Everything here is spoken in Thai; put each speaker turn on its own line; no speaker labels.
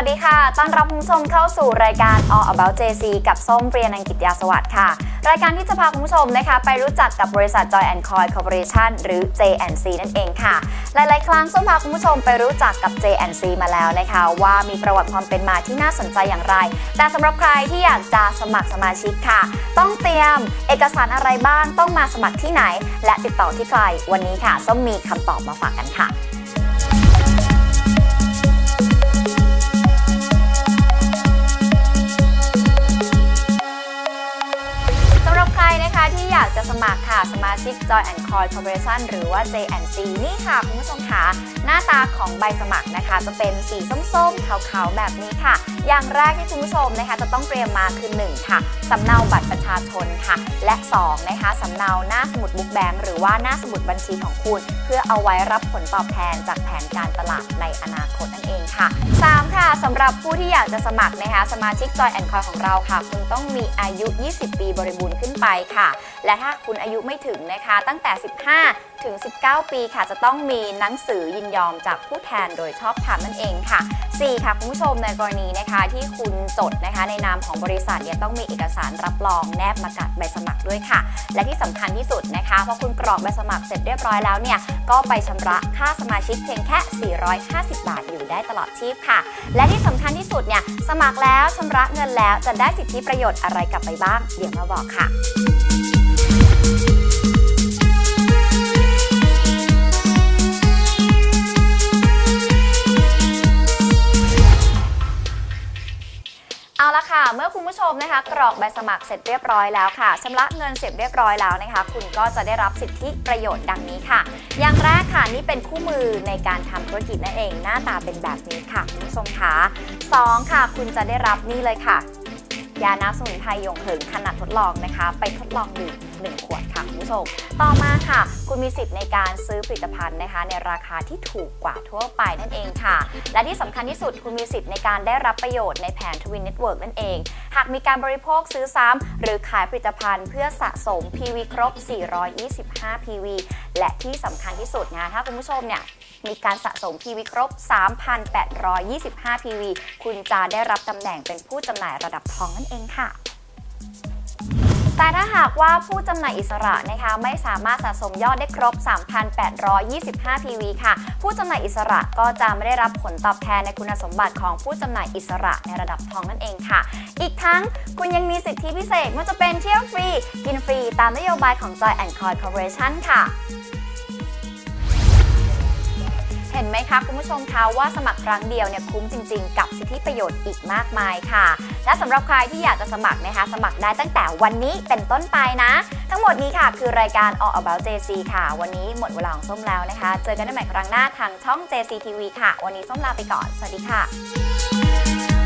วัสดีค่ะ ต้อนรับคุณผู้ชมเข้าสู่รายการ All About JC กับส้มเปรียนังกิตยาสวัสดิ์ค่ะ รายการที่จะพาคุณผู้ชมนะคะ ไปรู้จักกับบริษัท Joy and Coy Corporation หรือ J&C นั่นเองค่ะ หลาย ๆ ครั้งส้มพาคุณผู้ชมไปรู้จักกับ J&C มาแล้วนะคะ ว่ามีประวัติความเป็นมาที่น่าสนใจอย่างไร แต่สำหรับใครที่อยากจะสมัครสมาชิกค่ะ ต้องเตรียมเอกสารอะไรบ้าง ต้องมาสมัครที่ไหน และติดต่อที่ใคร วันนี้ค่ะส้มมีคำตอบมาฝากกันค่ะากจะสมัครค่ะสมาชิก Joy and Coy Corporation หรือว่า J&C นี่ค่ะ คุณผู้ชมค่ะ หน้าตาของใบสมัครนะคะ จะเป็นสีส้มๆขาวๆแบบนี้ค่ะ อย่างแรกที่คุณผู้ชมนะคะ จะต้องเตรียมมาคือ 1 ค่ะสำเนาบัตรประชาชนค่ะ และ 2 นะคะสำเนาหน้าสมุดบุ๊กแบงค์หรือว่าหน้าสมุดบัญชีของคุณ เพื่อเอาไว้รับผลตอบแทนจากแผนการตลาดในอนาคตนั่นเองค่ะ 3 ค่ะสำหรับผู้ที่อยากจะสมัครนะคะ สมาชิก Joy and Coy ของเราค่ะ คุณต้องมีอายุ 20 ปีบริบูรณ์ขึ้นไปค่ะ และถ้าคุณอายุไม่ถึงนะคะ ตั้งแต่ 15 ถึง 19 ปีค่ะ จะต้องมีหนังสือยินยอมจากผู้แทนโดยชอบธรรมนั่นเองค่ะ 4 ค่ะ คุณผู้ชมในกรณีนะคะที่คุณจดนะคะ ในนามของบริษัทเนี่ยต้องมีเอกสารรับรองแนบมากับใบสมัครด้วยค่ะ และที่สำคัญที่สุดนะคะพอคุณกรอกใบสมัครเสร็จเรียบร้อยแล้วเนี่ยก็ไปชำระค่าสมาชิกเพียงแค่ 450 บาทอยู่ได้ตลอดชีพค่ะ และที่สำคัญที่สุดเนี่ยสมัครแล้วชำระเงินแล้วจะได้สิทธิประโยชน์อะไรกลับไปบ้าง เดี๋ยวมาบอกค่ะ เอาละค่ะ เมื่อคุณผู้ชมนะคะกรอกใบสมัครเสร็จเรียบร้อยแล้วค่ะชำระเงินเสร็จเรียบร้อยแล้วนะคะ คุณก็จะได้รับสิทธิประโยชน์ดังนี้ค่ะ อย่างแรกค่ะนี่เป็นคู่มือในการทำธุรกิจนั่นเอง หน้าตาเป็นแบบนี้ค่ะคุณผู้ชมค่ะสองค่ะ คุณจะได้รับนี่เลยค่ะ ยาน้ำสมุนไพรยงเหิงขนาดทดลองนะคะ ไปทดลองดื่ม1ขวดค่ะคุณผู้ชม ต่อมาค่ะ คุณมีสิทธิ์ในการซื้อผลิตภัณฑ์นะคะ ในราคาที่ถูกกว่าทั่วไปนั่นเองค่ะ และที่สำคัญที่สุดคุณมีสิทธิ์ในการได้รับประโยชน์ในแผนทวินเน็ตเวิร์กนั่นเอง หากมีการบริโภคซื้อซ้ำหรือขายผลิตภัณฑ์เพื่อสะสม PV ครบ 425 PV และที่สำคัญที่สุดนะถ้าคุณผู้ชมเนี่ย มีการสะสม PV ครบ 3,825 PV คุณจะได้รับตำแหน่งเป็นผู้จำหน่ายระดับทองนั่นเองค่ะแต่ถ้าหากว่าผู้จำหน่ายอิสระนะคะไม่สามารถสะสมยอดได้ครบ 3,825 PV ค่ะ ผู้จำหน่ายอิสระก็จะไม่ได้รับผลตอบแทนในคุณสมบัติของผู้จำหน่ายอิสระในระดับทองนั่นเองค่ะ อีกทั้งคุณยังมีสิทธิพิเศษไม่ว่าจะเป็นเที่ยวฟรี กินฟรีตามนโยบายของ Joy and Coy Corporation ค่ะ ห็นไหมคะคุณผู้ชมคะว่าสมัครครั้งเดียวเนี่ยคุ้มจริง ๆ กับสิทธิประโยชน์อีกมากมายค่ะ และสำหรับใครที่อยากจะสมัครนะคะ สมัครได้ตั้งแต่วันนี้เป็นต้นไปนะ ทั้งหมดนี้ค่ะคือรายการ All About JC ค่ะ วันนี้หมดเวลาของส้มแล้วนะคะ เจอกันได้ใหม่ครั้งหน้าทางช่อง JC TV ค่ะ วันนี้ส้มลาไปก่อน สวัสดีค่ะ